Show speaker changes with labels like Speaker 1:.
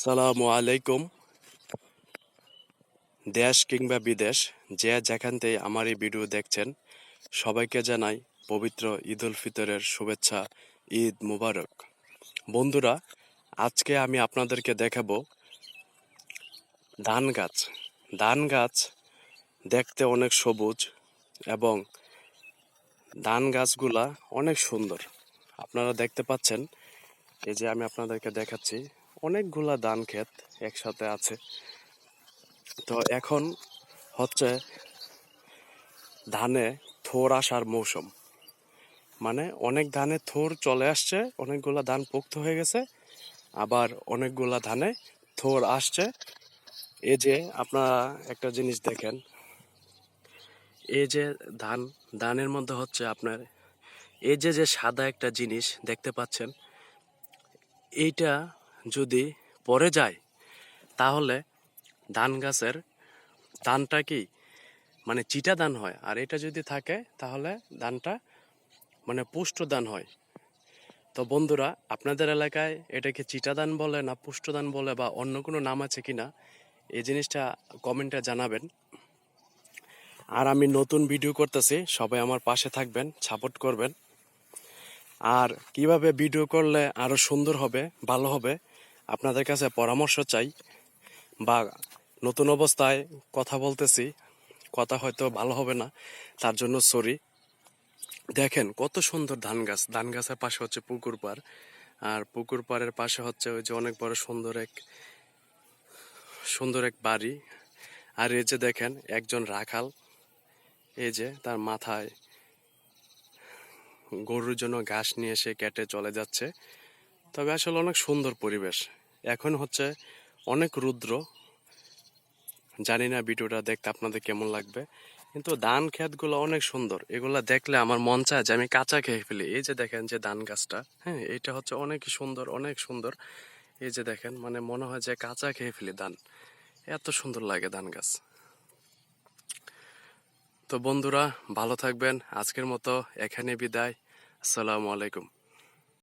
Speaker 1: সালামু আলাইকুম। দেশ কিংবা বিদেশ, যে যেখান থেকে আমার এই ভিডিও দেখছেন, সবাইকে জানাই পবিত্র ঈদ উল ফিতরের শুভেচ্ছা, ঈদ মুবারক। বন্ধুরা, আজকে আমি আপনাদেরকে দেখাবো ধান গাছ। ধান গাছ দেখতে অনেক সবুজ এবং ধান গাছগুলা অনেক সুন্দর। আপনারা দেখতে পাচ্ছেন, এই যে আমি আপনাদেরকে দেখাচ্ছি অনেকগুলা ধান ক্ষেত একসাথে আছে। তো এখন হচ্ছে ধানে থোর আসার মৌসুম। মানে অনেক ধানে থোর চলে আসছে, অনেকগুলা ধান পোক্ত হয়ে গেছে, আবার অনেকগুলা ধানে থোর আসছে। এই যে আপনারা একটা জিনিস দেখেন, এই যে ধান, ধানের মধ্যে হচ্ছে আপনার, এই যে যে সাদা একটা জিনিস দেখতে পাচ্ছেন, এইটা যদি পরে যায়, তাহলে ধান গাছের ধানটা কি মানে চিটা ধান হয়? আর এটা যদি থাকে, তাহলে ধানটা মানে পুষ্ট ধান হয়। তো বন্ধুরা, আপনাদের এলাকায় এটাকে চিটা ধান বলে, না পুষ্ট ধান বলে, বা অন্য কোনো নাম আছে কি না, এই জিনিসটা কমেন্টে জানাবেন। আর আমি নতুন ভিডিও করতেছি, সবাই আমার পাশে থাকবেন, সাপোর্ট করবেন। আর কীভাবে ভিডিও করলে আরও সুন্দর হবে, ভালো হবে আপনাদের কাছে পরামর্শ চাই বা নতুন অবস্থায় কথা বলতেছি, কথা হয়তো ভালো হবে না, তার জন্য সরি দেখেন কত সুন্দর ধান গাছ। ধান গাছের পাশে হচ্ছে পুকুর পাড়। আর পুকুর পাড়ের পাশে হচ্ছে ওই যে অনেক বড় সুন্দর এক সুন্দর এক বাড়ি। আর এই যে দেখেন একজন রাখাল, এই যে তার মাথায় গরুর জন্য ঘাস নিয়ে এসে কেটে চলে যাচ্ছে। তবে আসলে অনেক সুন্দর পরিবেশ। এখন হচ্ছে অনেক রুদ্র। জানি না ভিডিওটা দেখতে আপনাদের কেমন লাগবে। কিন্তু ধান ক্ষেতগুলো অনেক সুন্দর। এগুলা দেখলে আমার মন চায় যে আমি কাঁচা খেয়ে ফেলি। এই যে দেখেন যে ধান গাছটা হ্যাঁ এটা হচ্ছে অনেক সুন্দর অনেক সুন্দর। এই যে দেখেন মানে মনে হয় যে কাঁচা খেয়ে ফেলি ধান। এত সুন্দর লাগে ধান গাছ। তো বন্ধুরা, ভালো থাকবেন। আজকের মতো এখানে বিদায়। আসসালামু আলাইকুম।